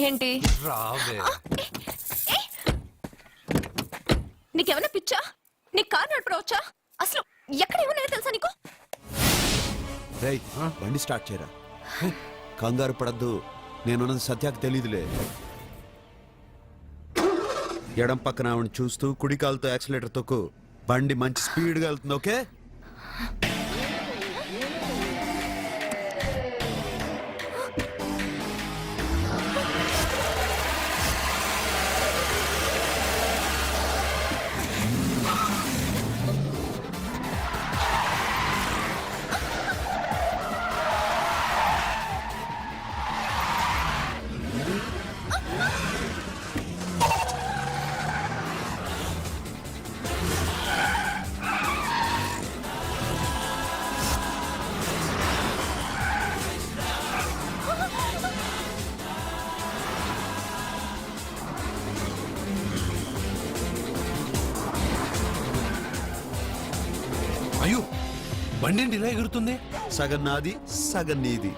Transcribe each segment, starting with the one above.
ఏంటి? రావే. నీకేమైనా పిచ్చా? నీ కార్ నడపడవచ్చా అసలు ఎక్కడ ఏమన్నా తెలుసా నీకు? రేయ్ బండి స్టార్ట్ చేయరా. కంగారు పడద్దు. నేనున్నది సత్యాకు తెలీదులే. ఎడం పక్కన ఆవిడ చూస్తూ కుడి కాలుతో యాక్సిలేటర్ తొక్కు. బండి మంచి స్పీడ్గా వెళ్తుంది ఓకే? అయ్యో బండి ఇలా ఎగురుతుంది? సగం నాది సగం నీది.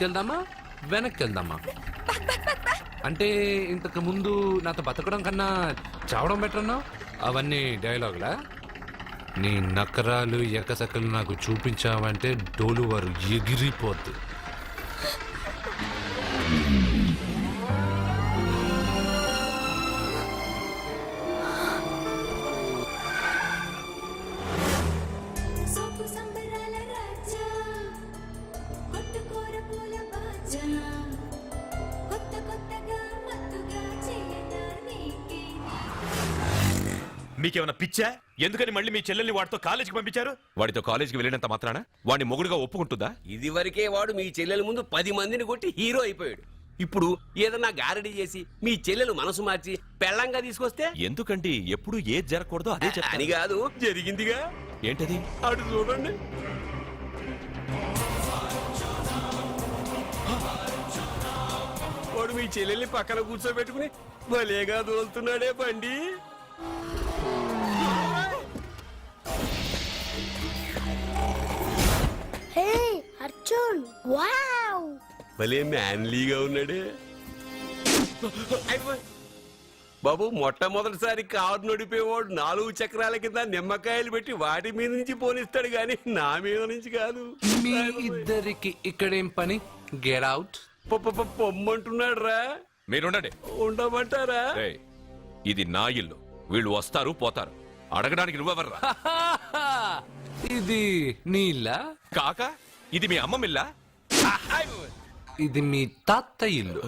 ముందుకెళ్దామా వెనక్కి వెళ్దామా అంటే ఇంతకు ముందు నాతో బతకడం కన్నా చావడం బెటర్ అన్నావు? అవన్నీ డైలాగులా నీ నకరాలు ఎకసకలు నాకు చూపించావంటే డోలు వారు ఎగిరిపోద్ది. పిచ్చా ఎందుకని మళ్ళీ మీ చెల్లెల్ని వాడితో కాలేజీకి పంపించారు? వాడితో కాలేజీకి వెళ్ళినంత మాత్రాన? వాడిని మొగుడుగా ఒప్పుకుంటుందా? ఇదివరకే వాడు మీ చెల్లెల ముందు పది మందిని కొట్టి హీరో అయిపోయాడు. ఇప్పుడు ఏదన్నా గారడీ చేసి మీ చెల్లెలు మనసు మార్చి పెళ్ళంగా తీసుకొస్తే? ఎందుకంటే ఎప్పుడు ఏది జరగకూడదో అదే అని చెప్తాను కాదు. జరిగిందిగా? ఏంటది? అటు చూడండి. వాడు మీ చెల్లెల్ని పక్కన కూర్చోబెట్టుకుని భలేగా దోలుతున్నాడే బండి. Hey Arjun wow! భలే మ్యాన్లీగా ఉన్నాడే. బాబు మొట్టమొదటిసారి కారు నడిపేవాడు నాలుగు చక్రాల కింద నిమ్మకాయలు పెట్టి వాటి మీద నుంచి పోనిస్తాడు గాని నా మీద నుంచి కాదు. మీ ఇద్దరికి ఇక్కడేం పని? గెట్ అవుట్ పొ- పొ- పొ- పొమ్మంటున్నాడు రా మీరుండండి. ఉండమంటారా? ఏయ్, ఇది నా ఇల్లు. వీళ్ళు వస్తారు పోతారు. అడగడానికి నువ్వెవర్రా? ఇది నీలా? కాక ఇది మీ అమ్మ మిల్లా? ఇది మీ తాత ఇల్లు.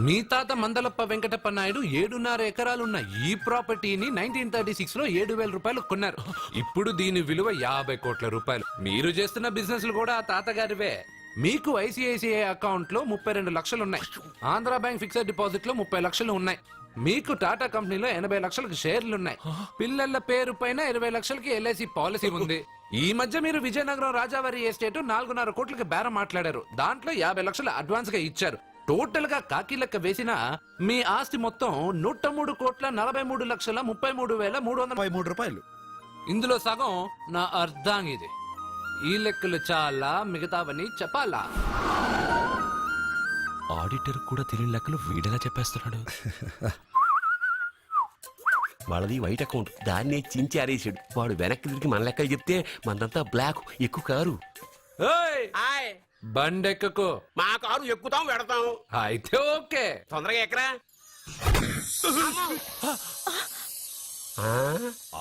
మీ తాత మందలప్ప వెంకటప్ప నాయుడు ఏడున్నర ఎకరాలున్న ఈ ప్రాపర్టీని నైన్టీన్ థర్టీ సిక్స్లో ఏడు వేల రూపాయలు కొన్నారు. ఇప్పుడు దీని విలువ యాభై కోట్ల రూపాయలు. మీరు చేస్తున్న బిజినెస్ కూడా ఆ తాతగారివే. మీకు ఐసిఐసిఐ అకౌంట్లో ముప్పై రెండు లక్షలు ఉన్నాయి ఆంధ్ర బ్యాంక్ ఫిక్స్డ్ డిపాజిట్లో ముప్పై లక్షలు ఉన్నాయి. మీకు టాటా కంపెనీలో ఎనభై లక్షలకు షేర్లు ఉన్నాయి పిల్లల పేరు పైన ఇరవై లక్షలకి ఎల్ఐసి పాలసీ ఉంది. ఈ మధ్య మీరు విజయనగరం రాజావారి ఎస్టేట్ నాలుగున్నర కోట్లకి బేరం మాట్లాడారు. దాంట్లో యాభై లక్షలు అడ్వాన్స్గా ఇచ్చారు. టోటల్గా కాకి లెక్క వేసిన మీ ఆస్తి మొత్తం నూట మూడు కోట్ల నలభై మూడు లక్షల ముప్పై మూడు వేల మూడు వందల ముప్పై మూడు రూపాయలు. ఇందులో సగం నా అర్ధాంగిది ఈ లెక్కలు చాలా మిగతావని చెప్పాలా? ఆడిటర్ కూడా తెలియని లెక్కలు వీడేలా చెప్పేస్తున్నాడు. వాళ్ళది వైట్ అకౌంట్. దాన్నే చించి ఆరేసాడు. వాడు వెనక్కి తిరిగి మన లెక్కలు చెప్తే మనదంతా బ్లాక్ ఎక్కువ కారు. ఏయ్! బండెక్కకు. మా కారు ఎక్కుతాం పెడతాం అయితే ఓకే. తొందరగా ఎక్కరా?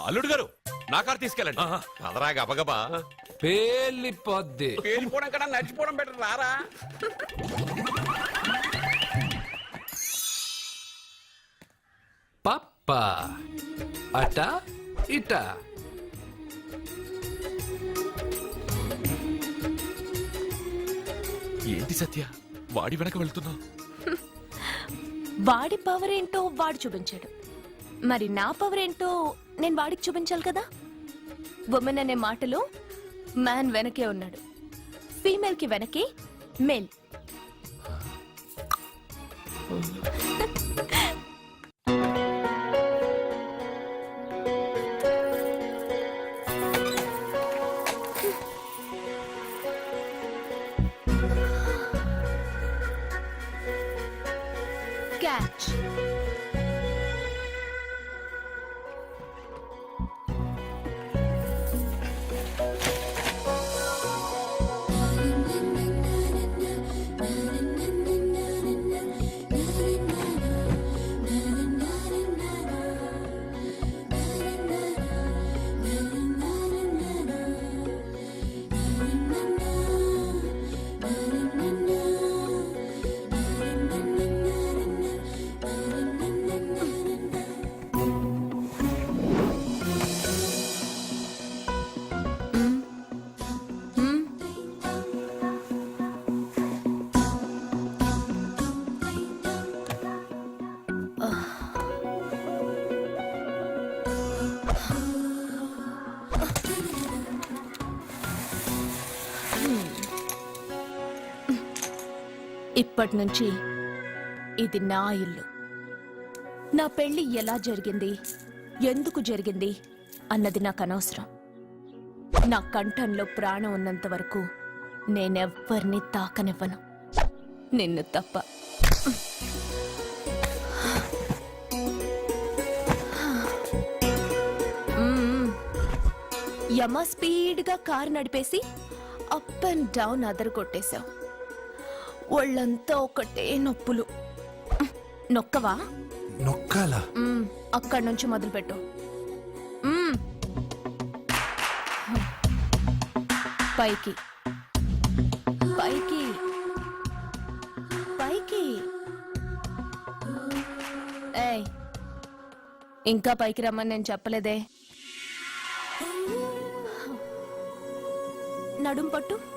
అల్లుడు గారు నా కారు తీసుకెళ్ళండి. అదరా గబగబా పేలిపోద్ది. పేలిపోవడం కన్నా నడిచిపోవడం బెటర్ రారా? పప్ప అట ఇట. ఏంటి సత్య? వాడి వెనక వెళ్తున్నా వాడి పవర్ ఏంటో వాడు చూపించాడు. మరి నా పవర్ ఏంటో నేను వాడికి చూపించాలి కదా? ఉమెన్ అనే మాటలో మ్యాన్ వెనకే ఉన్నాడు. ఫీమేల్కి వెనకే మేల్ ఇప్పటి నుంచి ఇది నా ఇల్లు. నా పెళ్ళి ఎలా జరిగింది? ఎందుకు జరిగింది? అన్నది నాకు అనవసరం నా కంఠంలో ప్రాణం ఉన్నంత వరకు నేనెవ్వరిని తాకనివ్వను. నిన్ను తప్ప. యమ స్పీడ్గా కారు నడిపేసి అప్ అండ్ డౌన్ అదరు కొట్టేశావు ఒళ్ళంతా ఒకటే నొప్పులు. నొక్కవా? నొక్కాలా? అక్కడి నుంచి మొదలుపెట్టు. పైకి. పైకి. పైకి. ఏయ్. ఇంకా పైకి రమ్మని నేను చెప్పలేదే. నడుం పట్టు.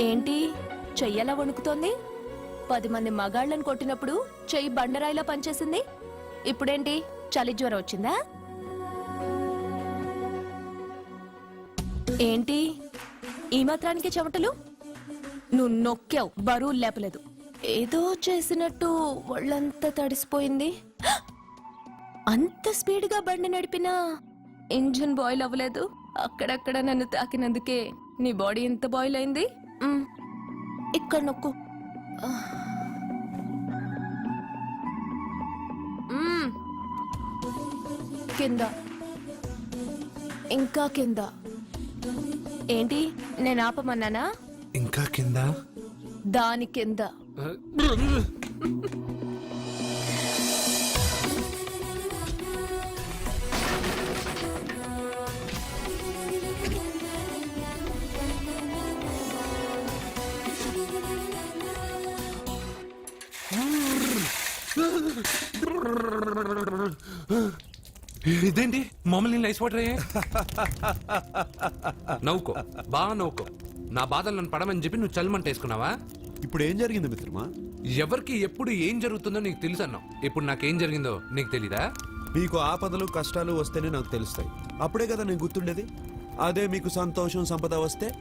ఏంటి? చెయ్యలా వణుకుతోంది? పది మంది మగాళ్ళని కొట్టినప్పుడు చెయ్యి బండరాయిలా పనిచేసింది? ఇప్పుడేంటి? చలి జ్వరం వచ్చిందా? ఏంటి? ఈ మాత్రానికి చెమటలు? నువ్వు నొక్కావు బరువు లేపలేదు. ఏదో చేసినట్టు ఒళ్ళంతా తడిసిపోయింది. అంత స్పీడ్గా బండి నడిపినా ఇంజిన్ బాయిల్ అవ్వలేదు. అక్కడక్కడ నన్ను తాకినందుకే నీ బాడీ ఎంత బాయిల్ అయింది. ఇక్కడ నొక్కు. కింద. ఇంకా కింద. ఏంటి నేను ఆపమన్నానా? ఇంకా కింద? దాని కింద. ఇదేంటి? మమ్మల్ని నైస్ వాటర్? నవ్వుకో బాగా నవ్వుకో. నా బాధలు నన్ను పడమని చెప్పి నువ్వు చల్లమంటేసుకున్నావా ఇప్పుడు ఏం జరిగింది మిత్రమా? ఎవరికి ఎప్పుడు ఏం జరుగుతుందో నీకు తెలుసు అన్నావు. ఇప్పుడు నాకేం జరిగిందో నీకు తెలీదా? మీకు ఆపదలు కష్టాలు వస్తేనే నాకు తెలుస్తాయి. అప్పుడే కదా నేను గుర్తుండేది. అదే మీకు సంతోషం సంపద వస్తే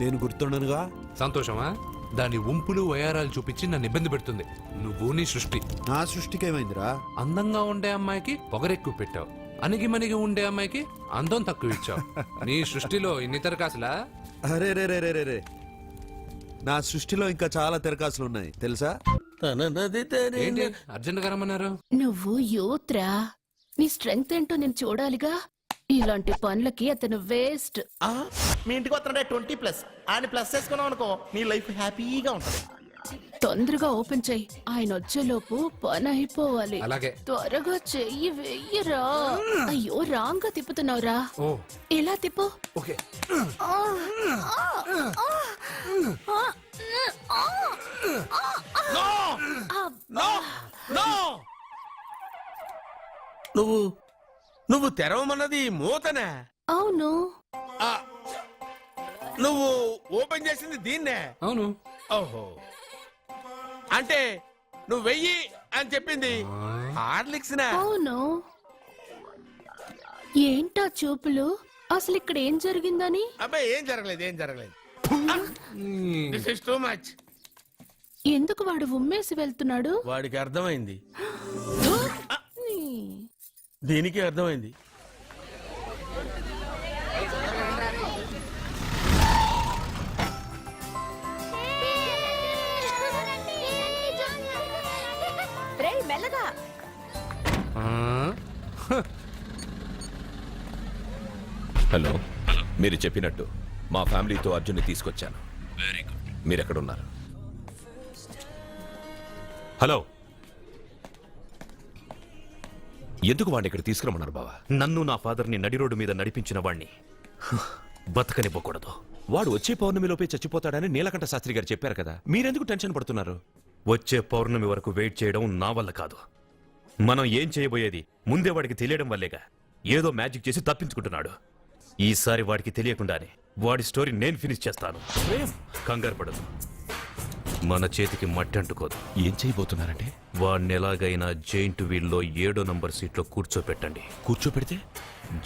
నేను గుర్తుండనుగా? సంతోషమా? దాని ఉంపులు వయారాలు చూపించి నన్ను ఇబ్బంది పెడుతుంది. నువ్వు నీ సృష్టి. నా సృష్టికి ఏమైందిరా? అందంగా ఉండే అమ్మాయికి పొగరెక్కువ పెట్టావు. అణిగి మనిగి ఉండే అమ్మాయికి అందం తక్కువ ఇచ్చావు. నీ సృష్టిలో ఇన్ని తరకాసులా? అరే రే రే రే రే రే. నా సృష్టిలో ఇంకా చాలా తెరకాసులు ఉన్నాయి తెలుసా ఏంటి? అర్జెంట్గా రమ్మన్నారు? నువ్వు యూత్రా? నీ స్ట్రెంగ్త్ ఏంటో నేను చూడాలిగా? ఇలాంటి పనులకి అతను వేస్ట్. ఆ, మీ ఇంటికి వస్తున్నాడే ట్వంటీ ప్లస్. ఆయన ప్లస్ చేసుకున్నావు అనుకో నీ లైఫ్ హ్యాపీగా ఉంటుంది తొందరగా ఓపెన్ చెయ్యి ఆయన వచ్చేలోపు పని అయిపోవాలి అలాగే త్వరగా చెయ్యి వెయ్యరా అయ్యో రాంగ్గా తిప్పుతున్నావురా ఓ ఎలా తిప్పు ఓకే నువ్వు నువ్వు తెరవమన్నది మూతనే అవును ఆ, నువ్వు ఓపెన్ చేసింది దీన్నే? అవును. ఓహో. అంటే నువ్వు వెయ్యి అని చెప్పింది హార్లిక్స్ అవును. ఏంటా చూపులు? అసలు ఇక్కడ ఏం జరిగిందని? అబ్బాయి ఏం జరగలేదు ఏం జరగలేదు. దిస్ ఇస్ టూ మచ్ ఎందుకు వాడు ఉమ్మేసి వెళ్తున్నాడు? వాడికి అర్థమైంది. నీ. దీనికి అర్థమైంది. హలో. మీరు చెప్పినట్టు మా ఫ్యామిలీతో అర్జున్ని తీసుకొచ్చాను. వెరీ గుడ్ మీరు ఎక్కడున్నారు హలో. ఎందుకు వాడిని ఇక్కడ తీసుకురమ్మన్నారు బావా? నన్ను నా ఫాదర్ని నడి రోడ్డు మీద నడిపించిన వాణ్ణి. బతకనివ్వకూడదు వాడు వచ్చే పౌర్ణమిలోపే చచ్చిపోతాడని నీలకంఠ శాస్త్రి గారు చెప్పారు కదా. మీరెందుకు టెన్షన్ పడుతున్నారు? వచ్చే పౌర్ణమి వరకు వెయిట్ చేయడం నా వల్ల కాదు. మనం ఏం చేయబోయేది? ముందే వాడికి తెలియడం వల్లేగా. ఏదో మ్యాజిక్ చేసి తప్పించుకుంటున్నాడు. ఈసారి వాడికి తెలియకుండానే వాడి స్టోరీ నేను ఫినిష్ చేస్తాను. కంగారు పడదు. మన చేతికి మట్టి అంటుకోదు ఏం చేయబోతున్నారంటే? వాడిని ఎలాగైనా జైంట్ వీల్లో ఏడో నంబర్ సీట్లో కూర్చోపెట్టండి. కూర్చోపెడితే?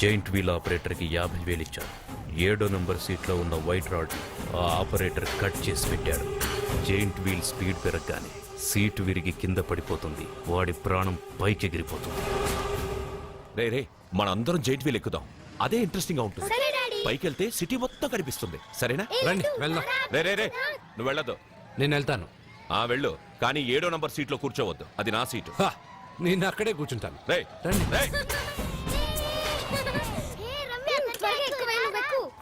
జైంట్ వీల్ ఆపరేటర్కి యాభై వేలు ఇచ్చారు. ఏడో నంబర్ సీట్లో ఉన్న వైట్ రాడ్ ఆ ఆపరేటర్ కట్ చేసి పెట్టాడు. జైంట్ వీల్ స్పీడ్ పెరగగానే సీటు విరిగి కింద పడిపోతుంది. వాడి ప్రాణం పైకి ఎగిరిపోతుంది. రే రే మనందరం జైంట్ వీల్ ఎక్కుదాం. అదే ఇంట్రెస్టింగ్గా ఉంటుంది. సరే డాడీ. పైకి వెళ్తే సిటీ మొత్తం కనిపిస్తుంది. సరేనా? రండి వెళ్దాం. రే రే రే నువ్వు వెళ్ళదు నేను వెళ్తాను. ఆ వెళ్ళు. కానీ ఏడో నంబర్ సీట్లో కూర్చోవద్దు. అది నా సీటు. హా, నేను అక్కడే కూర్చుంటాను. రే రండి. రే.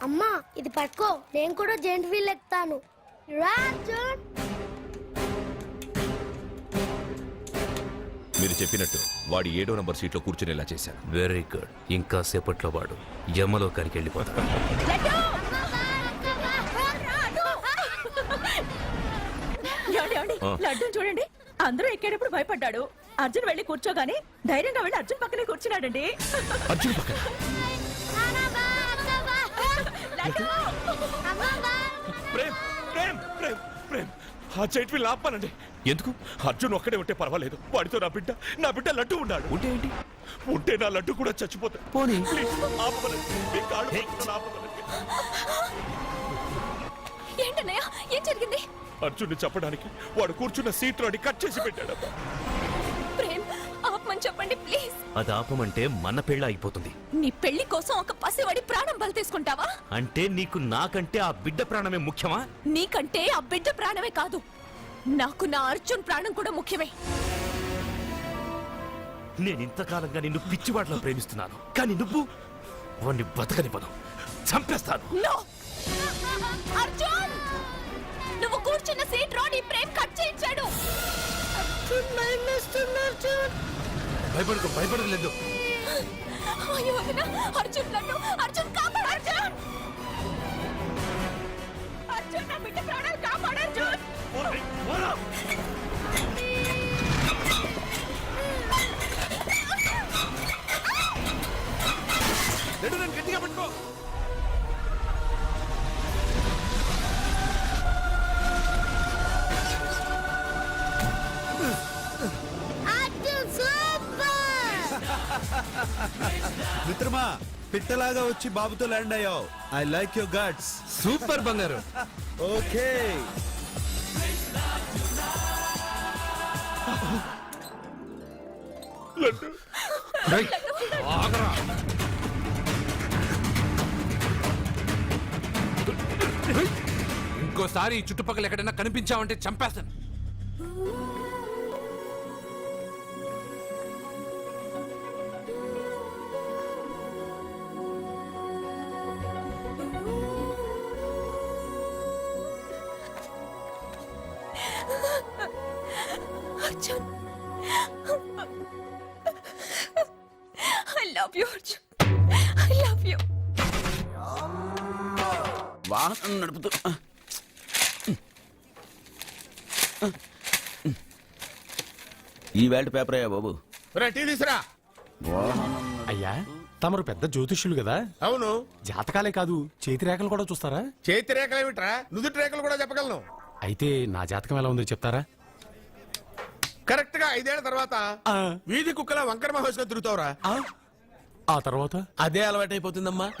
అమ్మా ఇది పట్టుకో. నేను కూడా జెంట్ వీల్ ఎక్కుతాను. రా అర్జున్ మీరు చెప్పినట్టు వాడి ఏడో నంబర్ సీట్లో కూర్చునేలా చేశాను వెరీ గుడ్ ఇంకా సేపట్లో వాడు యమలో కరికి వెళ్ళిపోతాడు? లడ్డూని చూడండి. అందరూ ఎక్కేటప్పుడు భయపడ్డాడు. అర్జున్ వెళ్ళి కూర్చోగానే ధైర్యంగా వెళ్ళి అర్జున్ పక్కనే కూర్చున్నాడండి. అర్జున్ పక్కన. లడ్డూ! ప్రేమ్ ప్రేమ్ ప్రేమ్ ప్రేమ్. ఆ ఆపానండి ఎందుకు? అర్జున్ ఒక్కడే ఉంటే పర్వాలేదు. వాడితో నా బిడ్డ నా బిడ్డ లడ్డు ఉన్నాడు. ఉంటే ఏంటి? ఉంటే నా లడ్డు కూడా చచ్చిపోతాడు పోనీ. ఏంటన్నయ్య? ఏం జరిగింది? అర్జున్ని చెప్పడానికి వాడు కూర్చున్న సీట్లోని కట్ చేసి పెట్టాడు ప్రేమ్ ఆపమని చెప్పండి ప్లీజ్. అది ఆపమంటే మన పెళ్ళ అయిపోతుంది. నీ పెళ్ళి కోసం ఒక పసివాడి ప్రాణం బలి తీసుకుంటావా? అంటే నీకు నాకంటే ఆ బిడ్డ ప్రాణమే ముఖ్యమా? నీకంటే ఆ బిడ్డ ప్రాణమే కాదు. నాకు నా అర్జున్ ప్రాణం కూడా ముఖ్యమే. నేను ఇంతకాలంగా నిన్ను పిచ్చివాట్లా ప్రేమిస్తున్నాను. కానీ నువ్వు వాణ్ణి బతకనివ్వను. చంపేస్తాను. నో! అర్జున్! నువ్వు కూర్చున్న సీట్ రోడ్ ఈ ప్రేమ్ కట్ చేయించాడు. భయపడకు భయపడలేదు అయ్యో వదినా, అర్జున్ నన్ను అర్జున్ కాపాడు అర్జున్! అర్జున్ నా బిడ్డ ప్రాణాలు కాపాడు అర్జున్! నన్ను గట్టిగా పట్టుకో అర్జున్ సూపర్! మిత్రమా పిట్టలాగా వచ్చి బాబుతో ల్యాండ్ అయ్యావు. I like your guts super బంగారు. ఓకే ఇంకోసారి ఈ చుట్టుపక్కల ఎక్కడైనా కనిపించావంటే చంపేస్తాను. నడుపుతూ. ఈ వేల్ట్ పేపర్ అయ్యా బాబు. రే, టీ తీసురా. అయ్యా తమరు పెద్ద జ్యోతిష్యులు కదా. అవును. జాతకాలే కాదు చేతి రేఖలు కూడా చూస్తారా? చేతి రేఖలు ఏమిట్రా? నుదుటి రేఖలు కూడా చెప్పగలను. అయితే నా జాతకం ఎలా ఉందో చెప్తారా? కరెక్ట్గా ఐదేళ్ళ తర్వాత వీధి కుక్కల వంకర మహేష్గా తిరుగుతావురా. ఆ తర్వాత? అదే అలవాటైపోతుందమ్మా.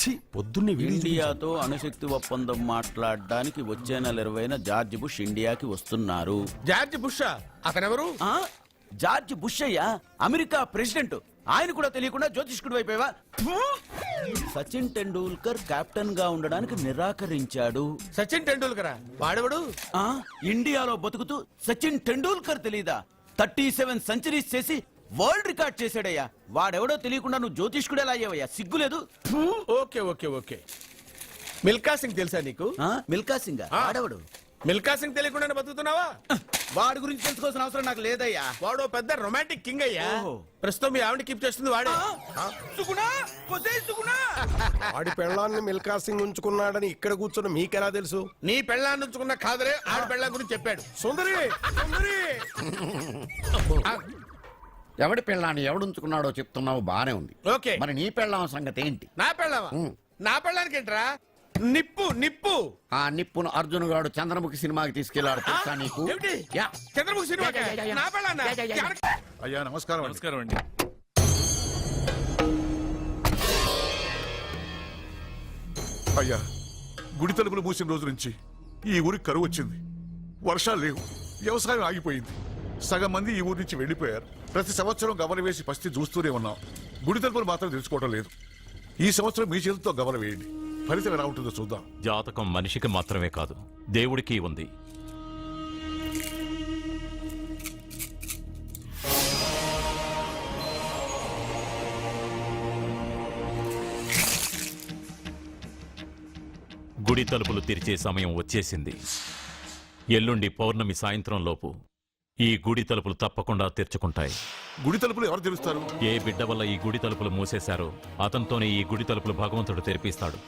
ఛీ, పొద్దున్నే వీడి ఇండియాతో అణుశక్తి ఒప్పందం మాట్లాడడానికి వచ్చే నెల ఇరవైన జార్జ్ బుష్ ఇండియాకి వస్తున్నారు. జార్జ్ బుషా అతనెవరు? ఆ? జార్జ్ బుష్ అయ్యా? America president. ఆయన కూడా తెలియకుండా జ్యోతిష్కుడు వైపోయావా సచిన్ టెండూల్కర్ కెప్టెన్గా ఉండడానికి నిరాకరించాడు. సచిన్ టెండూల్కరా? వాడెవడు? ఆ? ఇండియాలో బతుకుతూ సచిన్ టెండూల్కర్ తెలీదా? థర్టీ సెవెన్ సెంచరీస్ చేసి వరల్డ్ రికార్డ్ చేశాడయ్యా. వాడెవడో తెలియకుండా నువ్వు జ్యోతిష్కుడు ఎలా అయ్యావయ్యా సిగ్గులేదు okay okay okay. Milkha Singh తెలుసా నీకు? ఆ, మిల్కా సింగ్? ఆ. వాడెవడు? మిల్కా సింగ్ తెలియకుండా బతుకుతున్నావా? వాడి గురించి తెలుసుకోవాల్సిన అవసరం నాకు లేదయ్యా. వాడు ఓ పెద్ద రొమాంటిక్ కింగ్ అయ్యా. ఓహో. ప్రస్తుతం మీ ఆవిడ కీప్ చేస్తుంది వాడే. ఆడి పెళ్ళాన్ని మిల్కా సింగ్ ఉంచుకున్నాడని ఇక్కడ కూర్చొని మీకెలా తెలుసు? నీ పెళ్ళాన్ని ఉంచుకున్న కాదరే ఆడి పెళ్ళాం గురించి చెప్పాడు. సుందరి సుందరి. ఎవడి పెళ్ళాన్ని ఎవడుంచుకున్నాడో చెప్తున్నావు బానే ఉంది. ఓకే. మరి నీ పెళ్ళాం సంగతి ఏంటి? నా పెళ్ళావా నా పెళ్ళానికి ఏంట్రా నిప్పు నిప్పు. ఆ నిప్పును అర్జున్ గాడు చంద్రముఖి సినిమాకి తీసుకెళ్ళాడు తెలుసా నీకు? ఏమిటి? Yeah. Chandramukhi cinema yeah, yeah, yeah, yeah. నా పెళ్ళాన్నా ఎవరికి- అయ్యా నమస్కారం నమస్కారం అండి. అయ్యా గుడి తలుపులు మూసిన రోజు నుంచి ఈ ఊరికి కరువు వచ్చింది. వర్షాలు లేవు. వ్యవసాయం ఆగిపోయింది. సగం మంది ఈ ఊరి నుంచి వెళ్ళిపోయారు. ప్రతి సంవత్సరం గవల వేసి పస్తి చూస్తూనే ఉన్నాం. గుడి తలుపులు మాత్రం తెలుసుకోవడం లేదు. ఈ సంవత్సరం మీ చేతితో గవల వేయండి. ఫలితం ఎలా ఉంటుందో చూద్దాం. జాతకం మనిషికి మాత్రమే కాదు దేవుడికి ఉంది. గుడి తలుపులు తెరిచే సమయం వచ్చేసింది. ఎల్లుండి పౌర్ణమి సాయంత్రం లోపు. ఈ గుడి తలుపులు తప్పకుండా తెరుచుకుంటాయి. గుడి తలుపులు ఎవరు తెలుస్తారు ఏ బిడ్డ వల్ల ఈ గుడి తలుపులు మూసేశారో అతనితోనే ఈ గుడి తలుపులు భగవంతుడు తెరిపిస్తాడు.